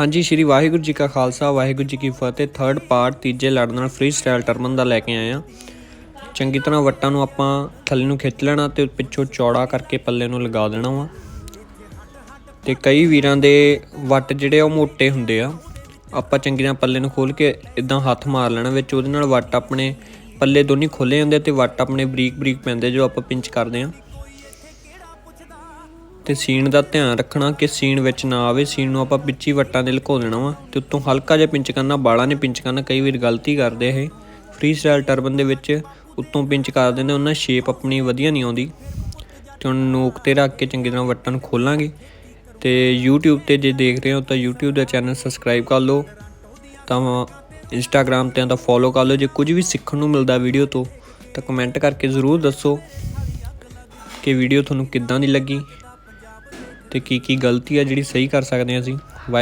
ਹਾਂਜੀ, ਸ਼੍ਰੀ ਵਾਹਿਗੁਰੂ ਜੀ ਕਾ ਖਾਲਸਾ, ਵਾਹਿਗੁਰੂ ਜੀ ਕੀ ਫਤਿਹ। Third part ਤੀਜੇ ਲੜ ਨਾਲ ਫ੍ਰੀ ਸਟਾਈਲ ਟਰਮਨ ਦਾ ਲੈ ਕੇ ਆਏ ਆ ਚੰਗੀ ਤਰ੍ਹਾਂ ਵੱਟਾਂ ਨੂੰ ਆਪਾਂ ਥੱਲੇ ਨੂੰ ਖਿੱਚ ਲੈਣਾ ਤੇ ਪਿੱਛੋਂ ਚੌੜਾ ਕਰਕੇ ਪੱਲੇ ਨੂੰ ਲਗਾ ਦੇਣਾ ਵਾ। ਤੇ ਕਈ ਵੀਰਾਂ ਦੇ ਵੱਟ ਜਿਹੜੇ ਆ ਉਹ ਮੋਟੇ ਹੁੰਦੇ ਆ। ਆਪਾਂ ਚੰਗੀ ਤਰ੍ਹਾਂ ਪੱਲੇ ਨੂੰ ਖੋਲ ਕੇ ਇਦਾਂ ਹੱਥ ਮਾਰ ਲੈਣਾ ਵਿੱਚ, ਉਹਦੇ ਨਾਲ ਵੱਟ ਆਪਣੇ ਪੱਲੇ ਦੋਨੀ ਖੋਲੇ ਜਾਂਦੇ ਤੇ ਵੱਟ ਆਪਣੇ ਬਰੀਕ ਬਰੀਕ ਪੈਂਦੇ ਜੋ ਆਪਾਂ ਪਿੰਚ ਕਰਦੇ ਆ ਤੇ ਸੀਨ ਦਾ ਧਿਆਨ ਰੱਖਣਾ ਕਿ ਸੀਨ ਵਿੱਚ ਨਾ ਆਵੇ। ਸੀਨ ਨੂੰ ਆਪਾਂ ਪਿੱਛੀ ਵੱਟਾਂ ਦੇ ਲੁਕੋ ਦੇਣਾ ਵਾ ਤੇ ਉੱਤੋਂ ਹਲਕਾ ਜਿਹਾ ਪਿੰਚ ਕਰਨਾ ਬਾਲਾਂ ਨੇ ਪਿੰਚ ਕਰਨਾ, ਕਈ ਵਾਰ ਗਲਤੀ ਕਰਦੇ ਇਹ। ਫ੍ਰੀ ਸਟਾਈਲ ਟਰਬਨ ਦੇ ਵਿੱਚ ਉੱਤੋਂ ਪਿੰਚ ਕਰ ਦਿੰਦੇ, ਉਹਨਾਂ ਸ਼ੇਪ ਆਪਣੀ ਵਧੀਆ ਨਹੀਂ ਆਉਂਦੀ। ਤੇ ਹੁਣ ਨੋਕ ਤੇ ਰੱਖ ਕੇ ਚੰਗੀ ਤਰ੍ਹਾਂ ਵੱਟਾਂ ਨੂੰ ਖੋਲਾਂਗੇ। ਤੇ YouTube ਤੇ ਜੇ ਦੇਖ ਰਹੇ ਹੋ ਤਾਂ YouTube ਦਾ ਚੈਨਲ ਸਬਸਕ੍ਰਾਈਬ ਕਰ ਲਓ। ਤਾਂ Instagram ਤੇ ਤਾਂ ਫੋਲੋ ਕਰ ਲਓ। ਜੇ ਕੁਝ ਵੀ ਸਿੱਖਣ ਨੂੰ ਮਿਲਦਾ ਵੀਡੀਓ ਤੋਂ, ਤਾਂ ਕਮੈਂਟ ਕਰਕੇ ਜ਼ਰੂਰ ਦੱਸੋ ਕਿ ਵੀਡੀਓ ਤੁਹਾਨੂੰ ਕਿੱਦਾਂ ਦੀ ਲੱਗੀ। ਤੇ ਕੀ ਕੀ ਗਲਤੀ ਆ ਜਿਹੜੀ ਸਹੀ ਕਰ ਸਕਦੇ ਹਾਂ ਅਸੀਂ? ਵਾਹਿ-